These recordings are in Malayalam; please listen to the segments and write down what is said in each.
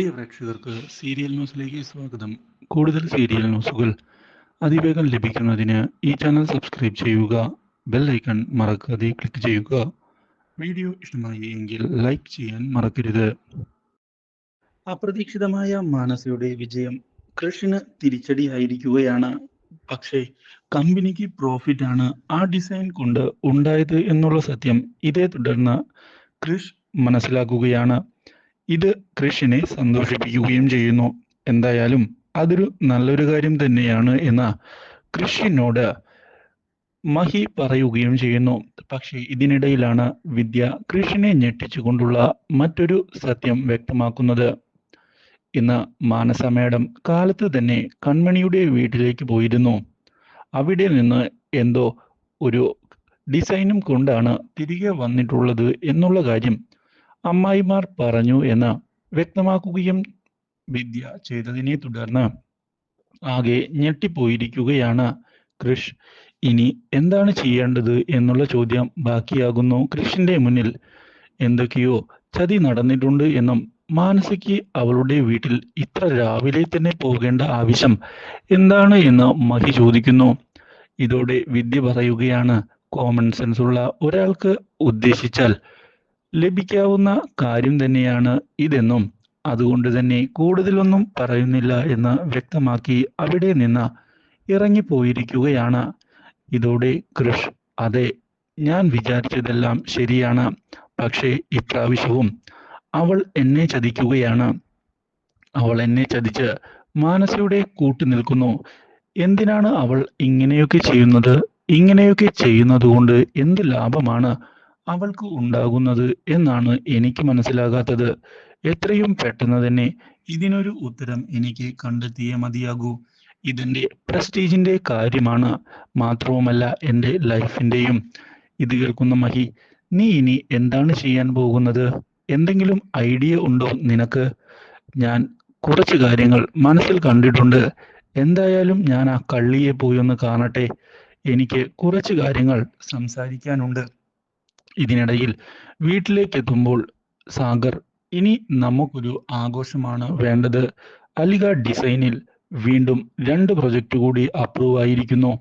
പ്രിയ പ്രേക്ഷകർക്ക് സീരിയൽ ന്യൂസിലേക്ക് സ്വാഗതം. കൂടുതൽ സീരിയൽ ന്യൂസുകൾ അതിവേഗം ലഭിക്കുന്നതിന് ഈ ചാനൽ സബ്സ്ക്രൈബ് ചെയ്യുക ബെൽ ഐക്കൺ മറക്കാതെ ക്ലിക്ക് ചെയ്യുക. വീഡിയോ ഇഷ്ടമായി എങ്കിൽ ലൈക്ക് ചെയ്യാൻ മറക്കരുത്. അപ്രതീക്ഷിതമായ മാനസയുടെ വിജയം കൃഷിന് തിരിച്ചടിയായിരിക്കുകയാണ്. പക്ഷേ കമ്പനിക്ക് പ്രോഫിറ്റ് ആണ് ആ ഡിസൈൻ കൊണ്ട് ഉണ്ടായത് എന്നുള്ള സത്യം ഇതേ തുടർന്ന് കൃഷ് മനസ്സിലാക്കുകയാണ്. ഇത് കൃഷിനെ സന്തോഷിപ്പിക്കുകയും ചെയ്യുന്നു. എന്തായാലും അതൊരു നല്ലൊരു കാര്യം തന്നെയാണ് എന്ന കൃഷിനോട് മഹി പറയുകയും ചെയ്യുന്നു. പക്ഷേ ഇതിനിടയിലാണ് വിദ്യ കൃഷിനെ ഞെട്ടിച്ചുകൊണ്ടുള്ള മറ്റൊരു സത്യം വ്യക്തമാക്കുന്നത്. ഇന്ന് മാനസ മേഡം കാലത്ത് തന്നെ കൺമണിയുടെ വീട്ടിലേക്ക് പോയിരുന്നു. അവിടെ നിന്ന് എന്തോ ഒരു ഡിസൈനും കൊണ്ടാണ് തിരികെ വന്നിട്ടുള്ളത് എന്നുള്ള കാര്യം അമ്മായിമാർ പറഞ്ഞു എന്ന് വ്യക്തമാക്കുകയും വിദ്യ ചെയ്തതിനെ തുടർന്ന് ആകെ ഞെട്ടിപ്പോയിരിക്കുകയാണ് കൃഷ്. ഇനി എന്താണ് ചെയ്യേണ്ടത് എന്നുള്ള ചോദ്യം ബാക്കിയാകുന്നു. കൃഷിന്റെ മുന്നിൽ എന്തൊക്കെയോ ചതി നടന്നിട്ടുണ്ട് എന്നും മാനസിക്ക് അവളുടെ വീട്ടിൽ ഇത്ര രാവിലെ തന്നെ പോകേണ്ട ആവശ്യം എന്താണ് എന്ന് മഹി ചോദിക്കുന്നു. ഇതോടെ വിദ്യ പറയുകയാണ് കോമൺ സെൻസ് ഉള്ള ഒരാൾക്ക് ഉദ്ദേശിച്ചാൽ ലഭിക്കാവുന്ന കാര്യം തന്നെയാണ് ഇതെന്നും അതുകൊണ്ട് തന്നെ കൂടുതലൊന്നും പറയുന്നില്ല എന്ന് വ്യക്തമാക്കി അവിടെ നിന്ന് ഇറങ്ങിപ്പോയിരിക്കുകയാണ്. ഇതോടെ കൃഷ് അതെ ഞാൻ വിചാരിച്ചതെല്ലാം ശരിയാണ്. പക്ഷേ ഇപ്രാവശ്യവും അവൾ എന്നെ ചതിക്കുകയാണ്. അവൾ എന്നെ ചതിച്ച് മാനസയുടെ കൂട്ടു നിൽക്കുന്നു. എന്തിനാണ് അവൾ ഇങ്ങനെയൊക്കെ ചെയ്യുന്നത്? ഇങ്ങനെയൊക്കെ ചെയ്യുന്നത് കൊണ്ട് എന്ത് ലാഭമാണ്? അവൾക്ക് ഉണ്ടാകുന്നത് എന്നാണ് എനിക്ക് മനസ്സിലാകാത്തത്. എത്രയും പെട്ടെന്ന് തന്നെ ഇതിനൊരു ഉത്തരം എനിക്ക് കണ്ടെത്തിയേ മതിയാകൂ. ഇതിന്റെ പ്രസ്റ്റീജിന്റെ കാര്യമാണ് മാത്രവുമല്ല എന്റെ ലൈഫിന്റെയും ഇത് കേൾക്കുന്ന മഹി നീ ഇനി എന്താണ് ചെയ്യാൻ പോകുന്നത്? എന്തെങ്കിലും ഐഡിയ ഉണ്ടോ നിനക്ക്? ഞാൻ കുറച്ച് കാര്യങ്ങൾ മനസ്സിൽ കണ്ടിട്ടുണ്ട്. എന്തായാലും ഞാൻ ആ കള്ളിയെ പോയി ഒന്ന് കാണട്ടെ. എനിക്ക് കുറച്ച് കാര്യങ്ങൾ സംസാരിക്കാനുണ്ട്. ഇതിനിടയിൽ വീട്ടിലേക്ക് എത്തുമ്പോൾ സാഗർ ഇനി നമുക്കൊരു ആഘോഷമാണ് വേണ്ടത്. അലിഗ ഡിസൈനിൽ വീണ്ടും രണ്ട് പ്രൊജക്റ്റ് കൂടി അപ്രൂവ് ആയിരിക്കുന്നു.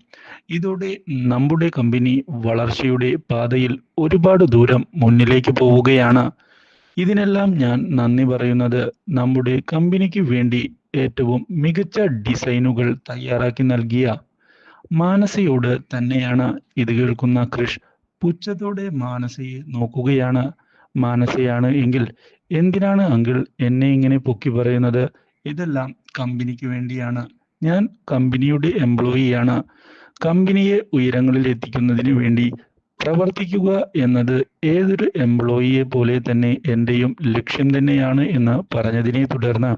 ഇതോടെ നമ്മുടെ കമ്പനി വളർച്ചയുടെ പാതയിൽ ഒരുപാട് ദൂരം മുന്നിലേക്ക് പോവുകയാണ്. ഇതിനെല്ലാം ഞാൻ നന്ദി പറയുന്നത് നമ്മുടെ കമ്പനിക്ക് വേണ്ടി ഏറ്റവും മികച്ച ഡിസൈനുകൾ തയ്യാറാക്കി നൽകിയ മാനസയോട് തന്നെയാണ്. ഇത് കേൾക്കുന്ന കൃഷ് പുച്ഛത്തോടെ മാനസയെ നോക്കുകയാണ് മാനസയാണ് എങ്കിൽ എന്തിനാണ് അങ്കിൾ എന്നെ ഇങ്ങനെ പൊക്കി പറയുന്നത്? ഇതെല്ലാം കമ്പനിക്ക് വേണ്ടിയാണ്. ഞാൻ കമ്പനിയുടെ എംപ്ലോയിയാണ് കമ്പനിയെ ഉയരങ്ങളിൽ എത്തിക്കുന്നതിന് വേണ്ടി പ്രവർത്തിക്കുക എന്നത് ഏതൊരു എംപ്ലോയിയെ പോലെ തന്നെ എന്റെയും ലക്ഷ്യം തന്നെയാണ് എന്ന് പറഞ്ഞതിനെ തുടർന്ന്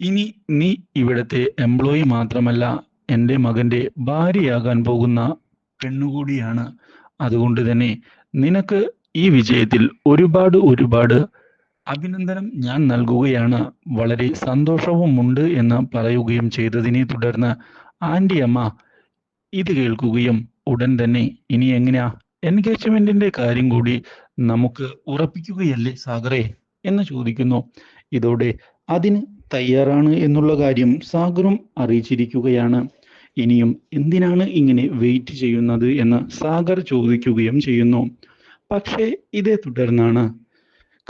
ഇനി നീ ഇവിടത്തെ എംപ്ലോയി മാത്രമല്ല എന്റെ മകന്റെ ഭാര്യയാകാൻ പോകുന്ന പെണ്ണുകൂടിയാണ്. അതുകൊണ്ട് തന്നെ നിനക്ക് ഈ വിജയത്തിൽ ഒരുപാട് ഒരുപാട് അഭിനന്ദനം ഞാൻ നൽകുകയാണ്. വളരെ സന്തോഷവുമുണ്ട് എന്ന് പറയുകയും ചെയ്തതിനെ തുടർന്ന് ആന്റി അമ്മ ഇത് കേൾക്കുകയും ഉടൻ തന്നെ ഇനി എങ്ങനെയാ എൻഗേജ്മെന്റിന്റെ കാര്യം കൂടി നമുക്ക് ഉറപ്പിക്കുകയല്ലേ സാഗറെ എന്ന് ചോദിക്കുന്നു. ഇതോടെ അതിന് തയ്യാറാണ് എന്നുള്ള കാര്യം സാഗറും അറിയിച്ചിരിക്കുകയാണ്. ഇനിയും എന്തിനാണ് ഇങ്ങനെ വെയിറ്റ് ചെയ്യുന്നത് എന്ന് സാഗർ ചോദിക്കുകയും ചെയ്യുന്നു. പക്ഷേ ഇതേ തുടർന്നാണ്.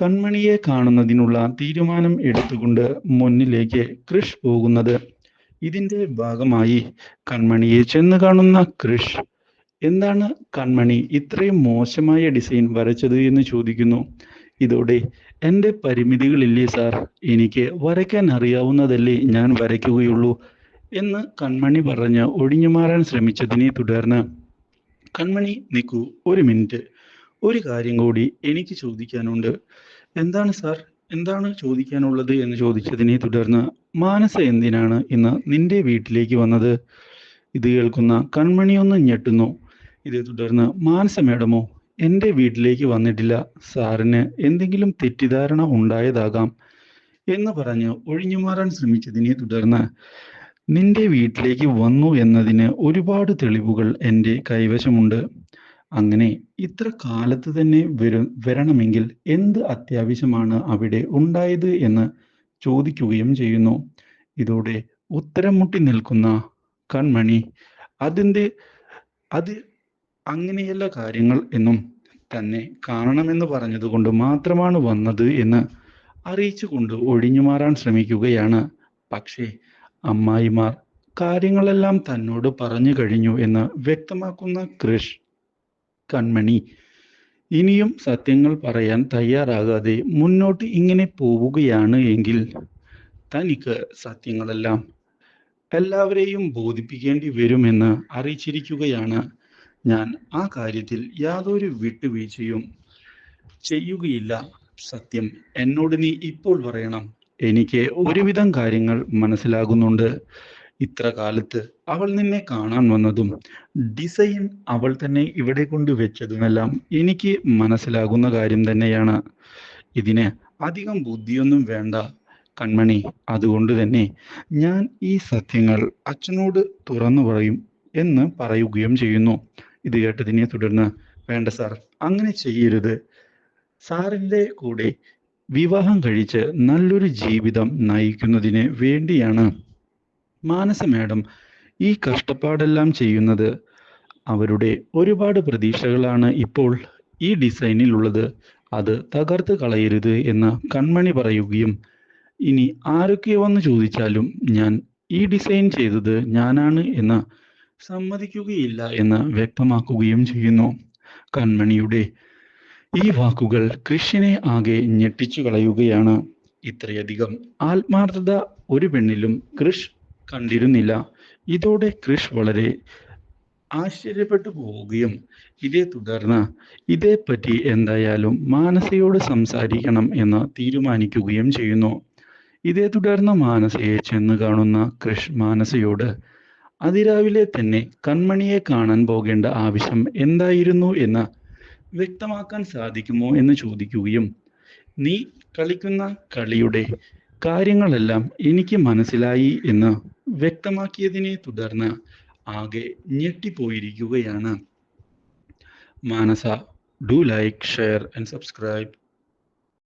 കൺമണിയെ കാണുന്നതിനുള്ള തീരുമാനം എടുത്തുകൊണ്ട് മുന്നിലേക്ക് കൃഷ് പോകുന്നത്. ഇതിന്റെ ഭാഗമായി കൺമണിയെ ചെന്ന് കാണുന്ന കൃഷ് എന്താണ് കൺമണി ഇത്രയും മോശമായ ഡിസൈൻ വരച്ചത് എന്ന് ചോദിക്കുന്നു. ഇതോടെ എന്റെ പരിമിതികളില്ലേ സാർ? എനിക്ക് വരയ്ക്കാൻ അറിയാവുന്നതല്ലേ ഞാൻ വരയ്ക്കുകയുള്ളൂ. എന്ന് കൺമണി പറഞ്ഞ് ഒഴിഞ്ഞു മാറാൻ ശ്രമിച്ചതിനെ തുടർന്ന് കൺമണി നിൽക്കൂ ഒരു മിനിറ്റ്. ഒരു കാര്യം കൂടി എനിക്ക് ചോദിക്കാനുണ്ട്. എന്താണ് സാർ? എന്താണ് ചോദിക്കാനുള്ളത്? എന്ന് ചോദിച്ചതിനെ തുടർന്ന് മാനസ എന്തിനാണ് ഇന്ന് നിന്റെ വീട്ടിലേക്ക് വന്നത്? ഇത് കേൾക്കുന്ന കൺമണി ഒന്ന് ഞെട്ടുന്നു. ഇതേ തുടർന്ന് മാനസ മേഡമോ എന്റെ വീട്ടിലേക്ക് വന്നിട്ടില്ല. സാറിന് എന്തെങ്കിലും തെറ്റിദ്ധാരണ ഉണ്ടായതാകാം. എന്ന് പറഞ്ഞ് ഒഴിഞ്ഞു മാറാൻ ശ്രമിച്ചതിനെ തുടർന്ന് നിന്റെ വീട്ടിലേക്ക് വന്നു എന്നതിന് ഒരുപാട് തെളിവുകൾ എന്റെ കൈവശമുണ്ട്. അങ്ങനെ ഇത്ര കാലത്ത് തന്നെ വര വരണമെങ്കിൽ എന്ത് അത്യാവശ്യമാണ് അവിടെ ഉണ്ടായത് എന്ന് ചോദിക്കുകയും ചെയ്യുന്നു. ഇതോടെ ഉത്തരം മുട്ടി നിൽക്കുന്ന കൺമണി അതിന്റെ അത് അങ്ങനെയല്ല കാര്യങ്ങൾ എന്നും തന്നെ കാണണമെന്ന് പറഞ്ഞതുകൊണ്ട് മാത്രമാണ് വന്നത് എന്ന് അറിയിച്ചുകൊണ്ട് ഒഴിഞ്ഞു മാറാൻ ശ്രമിക്കുകയാണ്. പക്ഷേ അമ്മായിമാർ കാര്യങ്ങളെല്ലാം തന്നോട് പറഞ്ഞു കഴിഞ്ഞു എന്ന് വ്യക്തമാക്കുന്ന കൃഷ് കൺമണി. ഇനിയും സത്യങ്ങൾ പറയാൻ തയ്യാറാകാതെ മുന്നോട്ട് ഇങ്ങനെ പോവുകയാണ് എങ്കിൽ തനിക്ക് സത്യങ്ങളെല്ലാം എല്ലാവരെയും ബോധിപ്പിക്കേണ്ടി വരുമെന്ന് അറിയിച്ചിരിക്കുകയാണ്. ഞാൻ ആ കാര്യത്തിൽ യാതൊരു വിട്ടുവീഴ്ചയും ചെയ്യുകയില്ല. സത്യം എന്നോട് നീ ഇപ്പോൾ പറയണം. എനിക്ക് ഒരുവിധം കാര്യങ്ങൾ മനസ്സിലാകുന്നുണ്ട്. ഇത്ര കാലത്ത് അവൾ നിന്നെ കാണാൻ വന്നതും ഡിസൈൻ അവൾ തന്നെ ഇവിടെ കൊണ്ട് വെച്ചതുമെല്ലാം എനിക്ക് മനസ്സിലാകുന്ന കാര്യം തന്നെയാണ്. ഇതിന് അധികം ബുദ്ധിയൊന്നും വേണ്ട കൺമണി. അതുകൊണ്ട് തന്നെ ഞാൻ ഈ സത്യങ്ങൾ അച്ഛനോട് തുറന്നു പറയും എന്ന് പറയുകയും ചെയ്യുന്നു. ഇത് കേട്ടതിനെ തുടർന്ന് വേണ്ട സാർ അങ്ങനെ ചെയ്യരുത്. സാറിന്റെ കൂടെ വിവാഹം കഴിച്ച് നല്ലൊരു ജീവിതം നയിക്കുന്നതിന് വേണ്ടിയാണ് മാനസ മാഡം ഈ കഷ്ടപ്പാടെല്ലാം ചെയ്യുന്നത്. അവരുടെ ഒരുപാട് പ്രതീക്ഷകളാണ് ഇപ്പോൾ ഈ ഡിസൈനിലുള്ളത്. അത് തകർത്ത് കളയരുത് എന്ന് കൺമണി പറയുകയും ഇനി ആരൊക്കെ വന്ന് ചോദിച്ചാലും ഞാൻ ഈ ഡിസൈൻ ചെയ്തത് ഞാനാണ് എന്ന് സമ്മതിക്കുകയില്ല എന്ന് വ്യക്തമാക്കുകയും ചെയ്യുന്നു. കൺമണിയുടെ ഈ വാക്കുകൾ കൃഷിനെ ആകെ ഞെട്ടിച്ചു കളയുകയാണ് ഇത്രയധികം ആത്മാർത്ഥത ഒരു പെണ്ണിലും കൃഷ് കണ്ടിരുന്നില്ല. ഇതോടെ കൃഷ് വളരെ ആശ്ചര്യപ്പെട്ടു പോവുകയും ഇതേ തുടർന്ന് ഇതേപ്പറ്റി എന്തായാലും മാനസയോട് സംസാരിക്കണം എന്ന് തീരുമാനിക്കുകയും ചെയ്യുന്നു. ഇതേ തുടർന്ന് മാനസയെ ചെന്ന് കാണുന്ന കൃഷ് മാനസയോട് അതിരാവിലെ തന്നെ കൺമണിയെ കാണാൻ പോകേണ്ട ആവശ്യം എന്തായിരുന്നു? എന്ന് വ്യക്തമാക്കാൻ സാധിക്കുമോ എന്ന് ചോദിക്കുകയും നീ കളിക്കുന്ന കളിയുടെ കാര്യങ്ങളെല്ലാം എനിക്ക് മനസ്സിലായി എന്ന് വ്യക്തമാക്കിയതിനെ തുടർന്ന് ആകെ ഞെട്ടിപ്പോയിരിക്കുകയാണ്. Manasa do like share and subscribe.